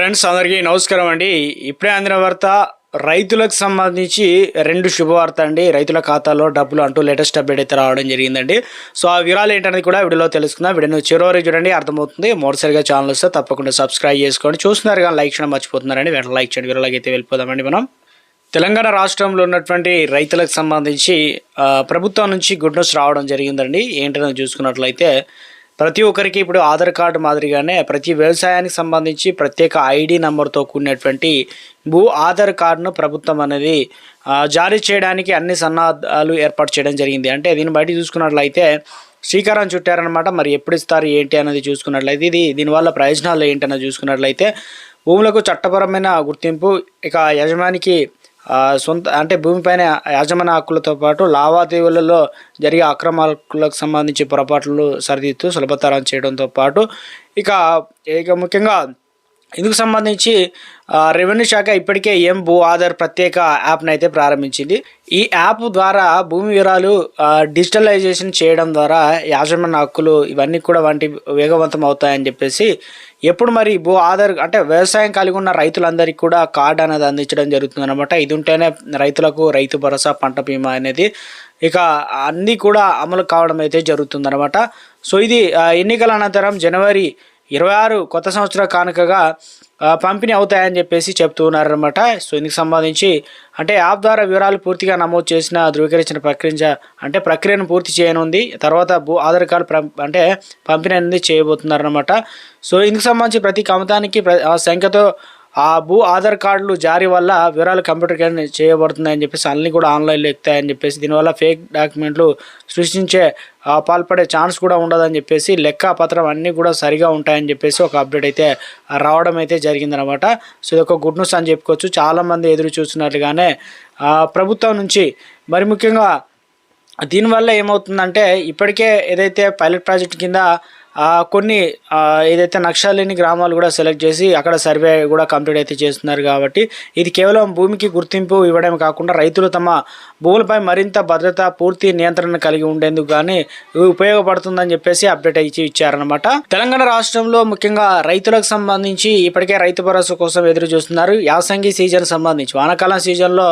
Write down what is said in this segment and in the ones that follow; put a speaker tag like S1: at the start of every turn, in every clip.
S1: Friends అందరికీ నమస్కారం అండి. ఇప్పుడే అందిన వార్త రైతులకు సంబంధించి రెండు శుభవార్త అండి. రైతుల ఖాతాలో డబ్బులు అంటూ లేటెస్ట్ అప్డేట్ అయితే రావడం జరిగిందండి. సో ఆ వివరాలు ఏంటనేది కూడా వీడియోలో తెలుసుకుందాం. వీడియోని చివరి చూడండి అర్థమవుతుంది. మొదటిసారిగా ఛానల్ వస్తే తప్పకుండా సబ్స్క్రైబ్ చేసుకోండి. చూస్తున్నారు కానీ లైక్ చేయడం మర్చిపోతున్నారండి. వెంటనే లైక్ చేయండి. వీడియోలోకి అయితే వెళ్ళిపోదామండి మనం. తెలంగాణ రాష్ట్రంలో ఉన్నటువంటి రైతులకు సంబంధించి ప్రభుత్వం నుంచి గుడ్ న్యూస్ రావడం జరిగిందండి. ఏంటనేది చూసుకున్నట్లయితే ప్రతి ఒక్కరికి ఇప్పుడు ఆధార్ కార్డు మాదిరిగానే ప్రతి వ్యవసాయానికి సంబంధించి ప్రత్యేక ఐడి నంబర్తో కూడినటువంటి భూ ఆధార్ కార్డును ప్రభుత్వం అనేది జారీ చేయడానికి అన్ని సన్నాహాలు ఏర్పాటు చేయడం జరిగింది. అంటే దీన్ని బయట చూసుకున్నట్లయితే శ్రీకారం చుట్టారనమాట మరి ఎప్పుడు ఇస్తారు ఏంటి అనేది చూసుకున్నట్లయితే ఇది దీనివల్ల ప్రయోజనాలు ఏంటి అనేది చూసుకున్నట్లయితే భూములకు చట్టపరమైన గుర్తింపు ఇక యజమానికి సొంత అంటే భూమిపైన యాజమాన్య హక్కులతో పాటు లావాదేవీలలో జరిగే అక్రమాలకు సంబంధించి పొరపాట్లు సరిదిద్దుతూ సులభతరం చేయడంతో పాటు ఇక ఇక ముఖ్యంగా ఇందుకు సంబంధించి రెవెన్యూ శాఖ ఇప్పటికే ఎం భూ ఆధార్ ప్రత్యేక యాప్ను అయితే ప్రారంభించింది. ఈ యాప్ ద్వారా భూమి వివరాలు డిజిటలైజేషన్ చేయడం ద్వారా యాజమాన్య హక్కులు ఇవన్నీ కూడా వంటి వేగవంతం అవుతాయని చెప్పేసి ఎప్పుడు మరి భూ ఆధార్ అంటే వ్యవసాయం కలిగి ఉన్న రైతులందరికీ కూడా కార్డు అనేది అందించడం జరుగుతుంది అనమాట ఇది ఉంటేనే రైతులకు రైతు భరోసా పంట బీమా అనేది ఇక అన్నీ కూడా అమలు కావడం అయితే జరుగుతుందన్నమాట సో ఇది ఎన్నికల అనంతరం జనవరి ఇరవై ఆరు కొత్త సంవత్సర కానుకగా పంపిణీ అవుతాయని చెప్పేసి చెప్తూ ఉన్నారనమాట సో ఇందుకు సంబంధించి అంటే యాప్ ద్వారా వివరాలు పూర్తిగా నమోదు చేసిన ధృవీకరించిన ప్రక్రియ అంటే ప్రక్రియను పూర్తి చేయనుంది. తర్వాత భూ ఆధార్ కార్డు అంటే పంపిణీ అనేది చేయబోతున్నారనమాట సో ఇందుకు సంబంధించి ప్రతి కమతానికి ప్ర- సంఖ్యతో ఆ భూ ఆధార్ కార్డులు జారీ వల్ల వివరాలు కంప్యూటర్ చేయబడుతున్నాయని చెప్పేసి అన్నీ కూడా ఆన్లైన్లో ఎక్కుతాయని చెప్పేసి దీనివల్ల ఫేక్ డాక్యుమెంట్లు సృష్టించే పాల్పడే ఛాన్స్ కూడా ఉండదని చెప్పేసి లెక్క పత్రం అన్నీ కూడా సరిగా ఉంటాయని చెప్పేసి ఒక అప్డేట్ అయితే రావడం అయితే జరిగిందనమాట సో ఇది ఒక గుడ్ న్యూస్ అని చెప్పుకోవచ్చు. చాలామంది ఎదురు చూస్తున్నట్లుగానే ప్రభుత్వం నుంచి మరి ముఖ్యంగా దీనివల్ల ఏమవుతుందంటే ఇప్పటికే ఏదైతే పైలట్ ప్రాజెక్ట్ కింద కొన్ని ఏదైతే నక్షలేని గ్రామాలు కూడా సెలెక్ట్ చేసి అక్కడ సర్వే కూడా కంప్లీట్ అయితే చేస్తున్నారు కాబట్టి ఇది కేవలం భూమికి గుర్తింపు ఇవ్వడమే కాకుండా రైతులు తమ భూములపై మరింత భద్రత పూర్తి నియంత్రణ కలిగి ఉండేందుకు కానీ ఉపయోగపడుతుందని చెప్పేసి అప్డేట్ ఇచ్చి ఇచ్చారనమాట తెలంగాణ రాష్ట్రంలో ముఖ్యంగా రైతులకు సంబంధించి ఇప్పటికే రైతు భరోసా కోసం ఎదురు చూస్తున్నారు యాసంగి సీజన్ సంబంధించి వానాకాలం సీజన్లో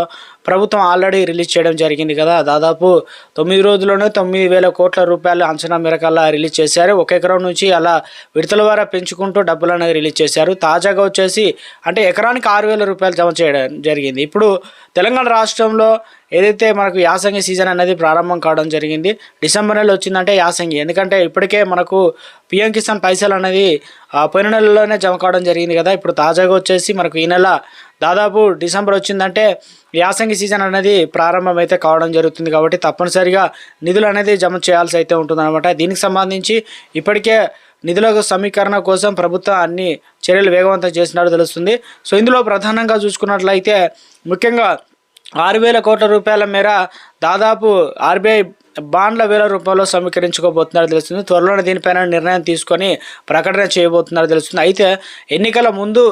S1: ప్రభుత్వం ఆల్రెడీ రిలీజ్ చేయడం జరిగింది కదా. దాదాపు తొమ్మిది రోజుల్లోనే తొమ్మిది వేల కోట్ల రూపాయలు అంచనా మేరకల్లా రిలీజ్ చేశారు. ఒక ఎకరం నుంచి అలా విడతల ద్వారా పెంచుకుంటూ డబ్బులు అనేది రిలీజ్ చేశారు. తాజాగా వచ్చేసి అంటే ఎకరానికి ఆరు వేల రూపాయలు జమ చేయడం జరిగింది. ఇప్పుడు తెలంగాణ రాష్ట్రంలో ఏదైతే మనకు యాసంగి సీజన్ అనేది ప్రారంభం కావడం జరిగింది డిసెంబర్ నెల వచ్చిందంటే యాసంగి. ఎందుకంటే ఇప్పటికే మనకు పిఎం కిసాన్ పైసలు అనేది ఆ, పోయిన నెలలోనే జమ కావడం జరిగింది కదా. ఇప్పుడు తాజాగా వచ్చేసి మనకు ఈ నెల దాదాపు డిసెంబర్ వచ్చిందంటే యాసంగి సీజన్ అనేది ప్రారంభమైతే కావడం జరుగుతుంది కాబట్టి తప్పనిసరిగా నిధులు అనేది జమ చేయాల్సి అయితే ఉంటుందన్నమాట. దీనికి సంబంధించి ఇప్పటికే నిధుల సమీకరణ కోసం ప్రభుత్వం అన్ని చర్యలు వేగవంతం చేసినట్టు తెలుస్తుంది. సో ఇందులో ప్రధానంగా చూసుకున్నట్లయితే ముఖ్యంగా ఆరు వేల కోట్ల రూపాయల మేర దాదాపు ఆర్బీఐ బాండ్ల వేల రూపాయలు సమీకరించుకోబోతున్నారు తెలుస్తుంది. త్వరలోనే దీనిపైన నిర్ణయం తీసుకొని ప్రకటన చేయబోతున్నారు తెలుస్తుంది. అయితే ఎన్నికల ముందు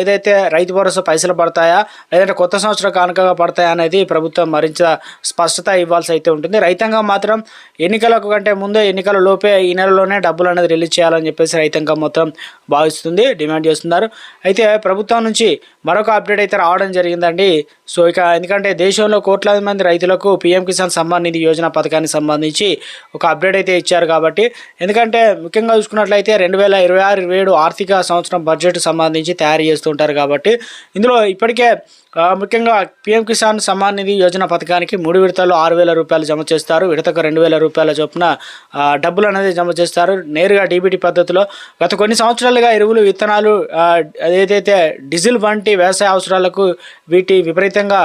S1: ఏదైతే రైతు భరోసా పైసలు పడతాయా లేదంటే కొత్త సంవత్సర కానుకగా పడతాయా అనేది ప్రభుత్వం మరింత స్పష్టత ఇవ్వాల్సి అయితే ఉంటుంది. రైతాంగం మాత్రం ఎన్నికలకు కంటే ముందే ఎన్నికల లోపే ఈ నెలలోనే డబ్బులు అనేది రిలీజ్ చేయాలని చెప్పేసి రైతాంగం మొత్తం భావిస్తుంది డిమాండ్ చేస్తున్నారు. అయితే ప్రభుత్వం నుంచి మరొక అప్డేట్ అయితే రావడం జరిగిందండి. సో ఇక ఎందుకంటే దేశంలో కోట్లాది మంది రైతులకు పీఎం కిసాన్ సమ్మాన్ నిధి యోజన పథకానికి సంబంధించి ఒక అప్డేట్ అయితే ఇచ్చారు కాబట్టి ఎందుకంటే ముఖ్యంగా చూసుకున్నట్లయితే రెండు వేల ఇరవై ఆరు ఇరవై ఏడు ఆర్థిక సంవత్సరం బడ్జెట్ సంబంధించి తయారు చేస్తుంటారు కాబట్టి ఇందులో ఇప్పటికే ముఖ్యంగా పీఎం కిసాన్ సమ్మాన్ నిధి యోజన పథకానికి మూడు విడతల్లో ఆరు వేల రూపాయలు జమ చేస్తారు. విడతకు రెండు వేల రూపాయల చొప్పున డబ్బులు అనేది జమ చేస్తారు. నేరుగా డీబీటీ పద్ధతిలో గత కొన్ని సంవత్సరాలుగా ఎరువులు విత్తనాలు ఏదైతే డీజిల్ వంటి వ్యవసాయ అవసరాలకు వీటి విపరీతంగా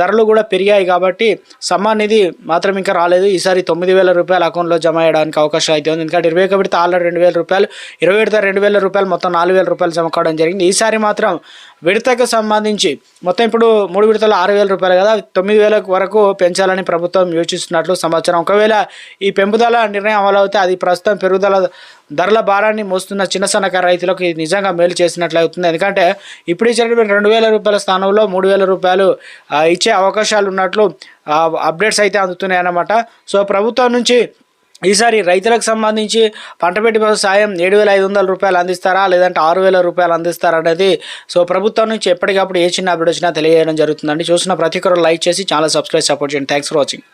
S1: ధరలు కూడా పెరిగాయి కాబట్టి సమ్మాన్ నిధి మాత్రం ఇంకా రాలేదు. ఈసారి తొమ్మిది వేల రూపాయలు అకౌంట్లో జమ చేయడానికి అవకాశం అయితే ఉంది. ఎందుకంటే ఇరవై ఒక ఆల్రెడీ రెండు వేల రూపాయలు ఇరవై విడత రెండు వేల రూపాయలు మొత్తం నాలుగు వేల రూపాయలు జమ కావడం జరిగింది. ఈసారి మాత్రం విడతకు సంబంధించి. మొత్తం ఇప్పుడు మూడు విడతలు ఆరు వేల రూపాయలు కదా తొమ్మిది వేల వరకు పెంచాలని ప్రభుత్వం యోచిస్తున్నట్లు సమాచారం. ఒకవేళ ఈ పెంపుదల నిర్ణయం అమలవుతే అది ప్రస్తుతం పెరుగుదల ధరల భారాన్ని మోస్తున్న చిన్న సన్నకారు రైతులకు నిజంగా మేలు చేసినట్లు అవుతుంది. ఎందుకంటే ఇప్పుడు ఇచ్చినటువంటి రెండు వేల రూపాయల స్థానంలో మూడు వేల రూపాయలు ఇచ్చే అవకాశాలు ఉన్నట్లు అప్డేట్స్ అయితే అందుతున్నాయి అన్నమాట సో ప్రభుత్వం నుంచి ఈసారి రైతులకు సంబంధించి పంట పెట్టుబడి సాయం ఏడు వేల ఐదు వందల రూపాయలు అందిస్తారా? లేదంటే ఆరు వేల రూపాయలు అందిస్తారా అనేది సో ప్రభుత్వం నుంచి ఎప్పటికప్పుడు ఏ చిన్న అప్డేట్ వచ్చినా తెలియజేయడం జరుగుతుందండి. చూసిన ప్రతి ఒక్కరు లైక్ చేసి ఛానల్ సబ్స్క్రైబ్ సపోర్ట్ చేయండి. Thanks for watching